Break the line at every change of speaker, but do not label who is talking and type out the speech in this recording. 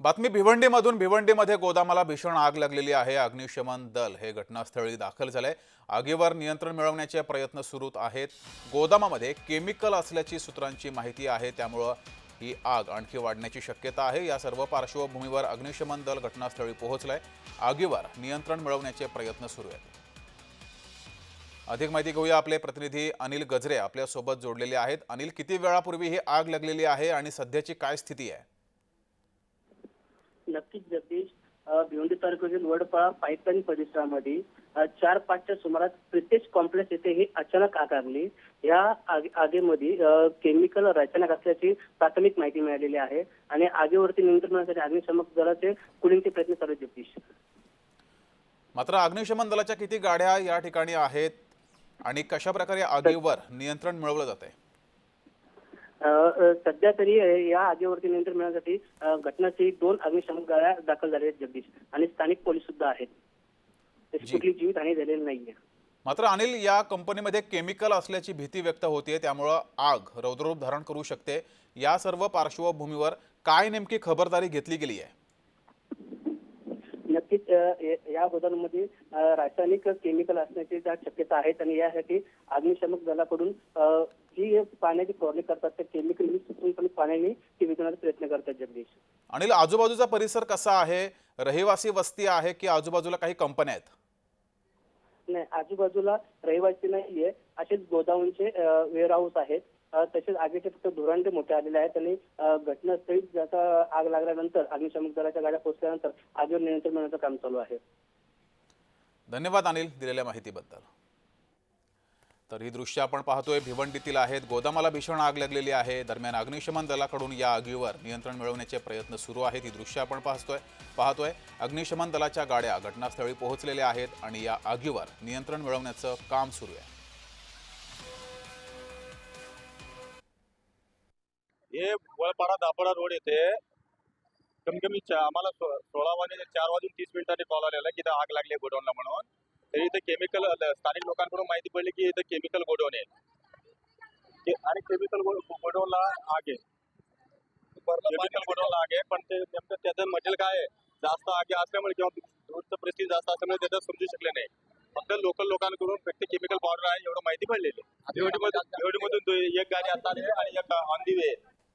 बातमी भिवंडीमधून. भिवंडीमध्ये गोदामाला भीषण आग लागलेली आहे. अग्निशमन दल हे घटनास्थळी दाखल झालंय. आगीवर नियंत्रण मिळवण्याचे प्रयत्न सुरू आहेत. गोदामामध्ये केमिकल असल्याची सूत्रांची माहिती आहे. त्यामुळं ही आग आणखी वाढण्याची शक्यता आहे. या सर्व पार्श्वभूमीवर अग्निशमन दल घटनास्थळी पोहोचलंय. आगीवर नियंत्रण मिळवण्याचे प्रयत्न सुरू आहेत. अधिक माहिती घेऊया आपले प्रतिनिधी अनिल गजरे आपल्यासोबत जोडलेले आहेत. अनिल किती वेळापूर्वी ही आग लागलेली आहे आणि सध्याची काय स्थिती आहे?
नक्कीच जगदीश भिवंडी तालुक्यातील वडपाळा पाईपलाईन परिसरामध्ये चार पाचच्या सुमारास प्रितेश कॉम्प्लेक्स येथे ही अचानक आग लागली. या आग- आगीमध्ये केमिकल रासायनिक असल्याची प्राथमिक माहिती मिळालेली आहे आणि आगीवरती नियंत्रण अग्निशमक दलाचे कुलिंगचे प्रयत्न चालू जगदीश.
मात्र अग्निशमन दलाच्या किती गाड्या या ठिकाणी आहेत आणि कशा प्रकारे आगीवर नियंत्रण मिळवलं जात आहे
सध्या तरी या आगीवरती नियंत्रण मिळवण्यासाठी अ, घटनास्थळी दोन अग्निशमक गाड्या दाखल झाल्या आहेत जगदीश. आणि स्थानिक पोलीस सुद्धा आहेत. कुठली जीवितहानी झालेली नाहीये.
मात्र अनिल या कंपनीमध्ये केमिकल असल्याची भीती व्यक्त होतीये त्यामुळं आग रौद्ररूप धारण करू शकते. या सर्व पार्श्वभूमीवर काय नेमकी खबरदारी घेतली गेली आहे
नक्कीच या- या गोदामामध्ये अ, रासायनिक केमिकल असण्याची शक्यता आहेत आणि यासाठी अग्निशमक दलाकडून जी पाण्याची फवारणी करतात त्या केमिकल मिक्स पाण्याने ती विजवण्याचा प्रयत्न करतात जगदीश.
अनिल आजूबाजूचा परिसर कसा आहे? रहिवासी वस्ती आहे की आजूबाजूला काही कंपन्या आहेत?
नाही आजूबाजूला रहिवासी नाहीये. असेच गोदामचे वेअर हाऊस आहेत. तसेच आगीचे फक्त धुरांडे मोठे आलेले आहेत आणि घटनास्थळी जसा आग लागल्यानंतर अग्निशमक दलाच्या गाड्या पोहोचल्यानंतर आगीवर नियंत्रण मिळवण्याचं काम चालू आहे.
धन्यवाद अनिल दिलेल्या माहितीबद्दल. तर ही दृश्य आपण पाहतोय. भिवंडीतील आहेत. गोदामाला भीषण आग लागलेली आहे. दरम्यान अग्निशमन दलाकडून या आगीवर नियंत्रण मिळवण्याचे प्रयत्न सुरू आहेत. ही दृश्य आपण पाहतोय पाहतोय. अग्निशमन दलाच्या गाड्या घटनास्थळी पोहोचलेल्या आहेत आणि या आगीवर नियंत्रण मिळवण्याचं काम सुरू आहे.
हे वळपाडा दापोडा रोड येते कमी कमी आम्हाला सोळा वाजे चार वाजून तीस मिनिटांनी कॉल आलेला की आग लागली आहे गोडाऊनला म्हणून. तरी इथे केमिकल स्थानिक लोकांकडून माहिती पडली की इथं केमिकल गोडाऊन आहे. आणि केमिकल गोडाऊनला आग आहे. केमिकल गोडाऊनला आग आहे पण ते नेमकं त्याचं मटेरियल काय आहे? जास्त आगी असल्यामुळे किंवा दूधचं परिस्थिती जास्त असल्यामुळे त्याचं समजू शकले नाही. फक्त लोकल लोकांकडून फक्त केमिकल पावडर आहे एवढं माहिती पडलेली मधून एक गाडी आता आली आहे आणि एक ऑन दी वे